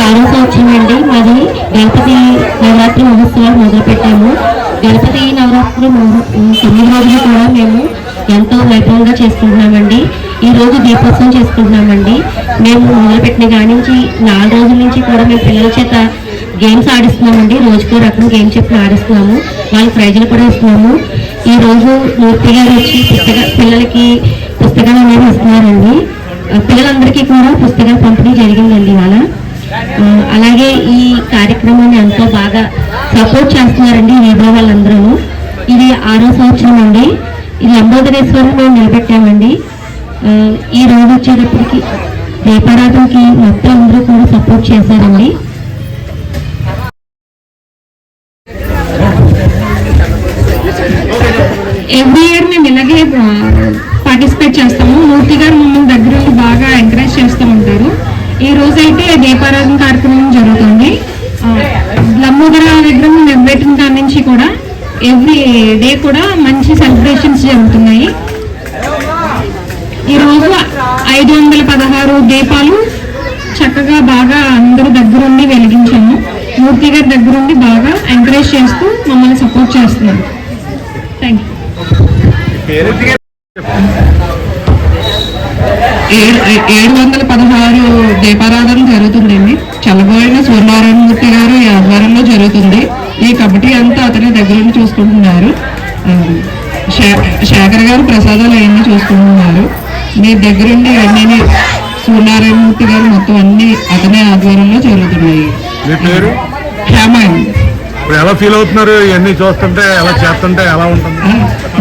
ఆరో సంవత్సరం అండి మాది గణపతి నవరాత్రి మహోత్సవాలు మొదలుపెట్టాము. గణపతి నవరాత్రి తొమ్మిది రోజులు కూడా మేము ఎంతో వైభవంగా చేసుకుంటున్నామండి. ఈ రోజు దీపోత్సవం చేసుకుంటున్నామండి. మేము మొదలుపెట్టిన కాడి నుంచి నాలుగు రోజుల నుంచి కూడా మేము పిల్లల చేత గేమ్స్ ఆడిస్తున్నామండి. రోజుకో రకం గేమ్ చెప్పిన ఆడిస్తున్నాము. వాళ్ళకి ప్రైజులు కూడా ఇస్తున్నాము. ఈ రోజు మూర్తి గారు వచ్చి పుస్తక పిల్లలకి పుస్తకాలు అనేవి ఇస్తున్నారండి. పిల్లలందరికీ కూడా పుస్తకాలు పంపిణీ జరిగిందండి ఇవాళ. అలాగే ఈ కార్యక్రమాన్ని ఎంతో బాగా సపోర్ట్ చేస్తున్నారండి విభా వాళ్ళందరూ ఇది ఆరో సంవత్సరం అండి. ఇది లంబోదరేశ్వరం మేము నిలబెట్టామండి ఈ రోజు వచ్చేటప్పటికి దీపారాధనకి మొత్తం అందరూ కూడా సపోర్ట్ చేశారండి. ఎవ్రీ ఇయర్ మేము ఇలాగే పార్టిసిపేట్ చేస్తాము. మూర్తి గారు మమ్మల్ని దగ్గర ఉండి బాగా ఎంకరేజ్ చేస్తూ ఉంటారు. ఈ రోజు అయితే దీపారాధన కార్యక్రమం జరుగుతుంది. లమ్మోదర విగ్రహం నిలబెట్టిన కాడి నుంచి కూడా ఎవ్రీ డే కూడా మంచి సెలబ్రేషన్స్ జరుగుతున్నాయి. ఈ రోజు ఐదు వందల పదహారు దీపాలు చక్కగా బాగా అందరూ దగ్గరుండి వెలిగించాము. మూర్తి గారి దగ్గరుండి బాగా ఎంకరేజ్ చేస్తూ మమ్మల్ని సపోర్ట్ చేస్తున్నారు. థ్యాంక్ యూ ఏడు ఏడు వందల పదహారు దీపారాధన జరుగుతుందండి. చల్లబోయిన సూర్యనారాయణమూర్తి గారు ఈ ఆధ్వర్యంలో జరుగుతుంది. ఈ కమిటీ అంతా అతని దగ్గర నుండి చూసుకుంటున్నారు శేఖర్ గారు ప్రసాదాలు అవన్నీ చూసుకుంటున్నారు. మీ దగ్గరుండి అన్ని సూర్యనారాయణమూర్తి గారు మొత్తం అన్ని అతని ఆధ్వర్యంలో జరుగుతున్నాయి. ఎలా ఫీల్ అవుతున్నారు? ఇవన్నీ చూస్తుంటే ఎలా చేస్తుంటే ఎలా ఉంటుంది?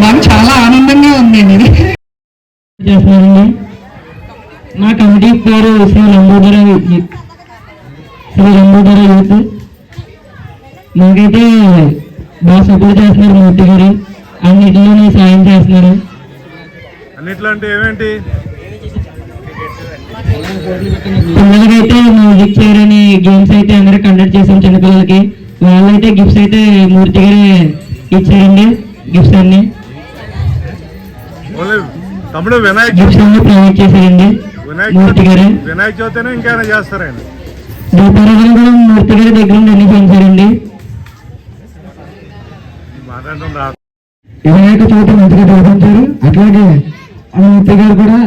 మాకు చాలా ఆనందంగా ఉందండి ఇది. మా కమిటీ పేరు శ్రీ లంబోదర. శ్రీ లంబోదర యూత్. మాకైతే బాగా సపోర్ట్ చేస్తున్నారు మూర్తి గారు. అన్నిటిలోనే సాయం చేస్తున్నారు. అన్నిట్లో అంటే ఏమేంటి? పిల్లలకైతే మ్యూజిక్ చైర్ అని గేమ్స్ అయితే అందరూ కండక్ట్ చేసాం చిన్నపిల్లలకి. వాళ్ళైతే గిఫ్ట్స్ అయితే మూర్తి గారే ఇచ్చారండి గిఫ్ట్స్ అన్ని. గిఫ్ట్స్ అన్ని ప్రొవైడ్ చేశారండి. మూర్తి గారు. వినాయక చవితినే ఇంకేమైనా చేస్తారండి దీపారాధన కూడా మూర్తి గారి దగ్గర నుండి అన్ని రాదు వినాయక చవితి మంచిగా జరిపించారు అట్లాగే అనంత గారు కూడా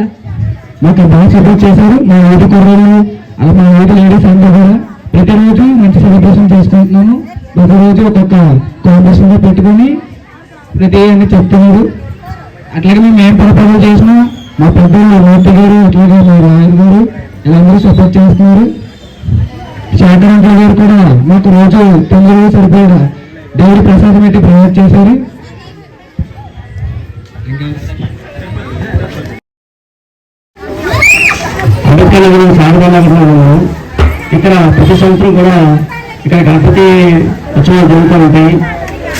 మాకు బాగా సపోర్ట్ చేశారు. మా యూత్ కుర్రోళ్ళు అలా మా యూత్ లేడీస్ అందరూ కూడా ప్రతిరోజు మంచి సెలబ్రేషన్ చేసుకుంటున్నాము ఒకరోజు ఒక్కొక్క కాంపిటీషన్గా పెట్టుకొని ప్రతి అన్ని చెప్తున్నారు. అట్లాగే మేము ఏం పొరపాటు చేసినా మా పెద్దలు మూర్తి గారు అట్లాగే మా లాయర్ గారు వీళ్ళందరూ సపోర్ట్ చేస్తున్నారు. శాంతరంజు గారు కూడా మాకు రోజు తొమ్మిది రోజులు సరిపోయిన దేవుడి ప్రసాదం పెట్టి ప్రొవైడ్ చేశారు. అంబేద్కర్ నగరం ఇక్కడ ప్రతి సంవత్సరం కూడా ఇక్కడ గణపతి ఉత్సవాలు జరుగుతూ ఉంటాయి.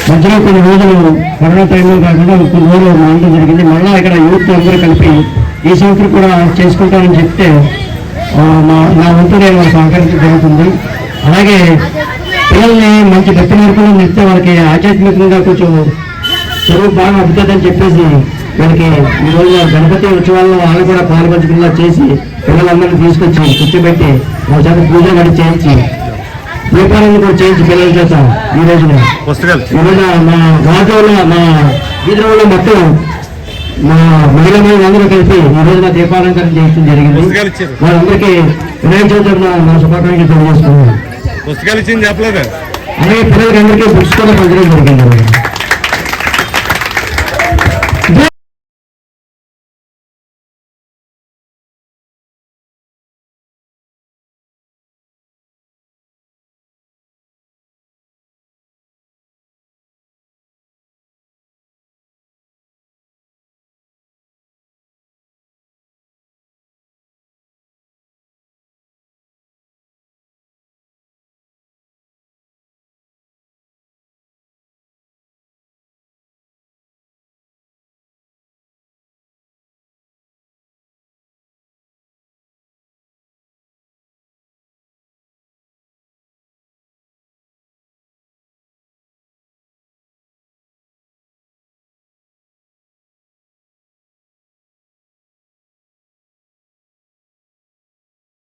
మధ్యలో కొన్ని రోజులు కరోనా టైంలో కాకుండా కొన్ని రోజులు మానడం జరిగింది. మళ్ళీ ఇక్కడ యూత్ అందరూ కలిపి ఈ సంవత్సరం కూడా చేసుకుంటామని చెప్తే మా నా వంతు నేను సహకరించడం జరుగుతుంది. అలాగే పిల్లల్ని మంచి భక్తి మార్పులు చెప్తే వాళ్ళకి ఆధ్యాత్మికంగా కొంచెం చదువు బాగా అబ్బుతుందని చెప్పేసి వీళ్ళకి ఈ రోజు గణపతి ఉత్సవాల్లో వాళ్ళు కూడా పాల్పంచుకునేలా చేసి పిల్లలందరినీ తీసుకొచ్చి కూర్చోబెట్టి వాళ్ళ చేత పూజ గడి చేయించి దీపాలను కూడా చేయించి పిల్లల చేత ఈ రోజున. పుస్తకాలు. ఈ రోజున మా వాటిలో మా వీధిలో మొత్తం మా మహిళా మహిళలందరూ కలిసి ఈ రోజున దీపాలంకరణ చేయడం జరిగింది. వాళ్ళందరికీ వినాయక చవితి మా శుభాకాంక్షలు తెలియజేస్తున్నాను పుస్తకాలు ఇచ్చింది చెప్పలేదు? అలాగే పిల్లలకి అందరికీ బుక్స్ కూడా పంచడం జరిగింది.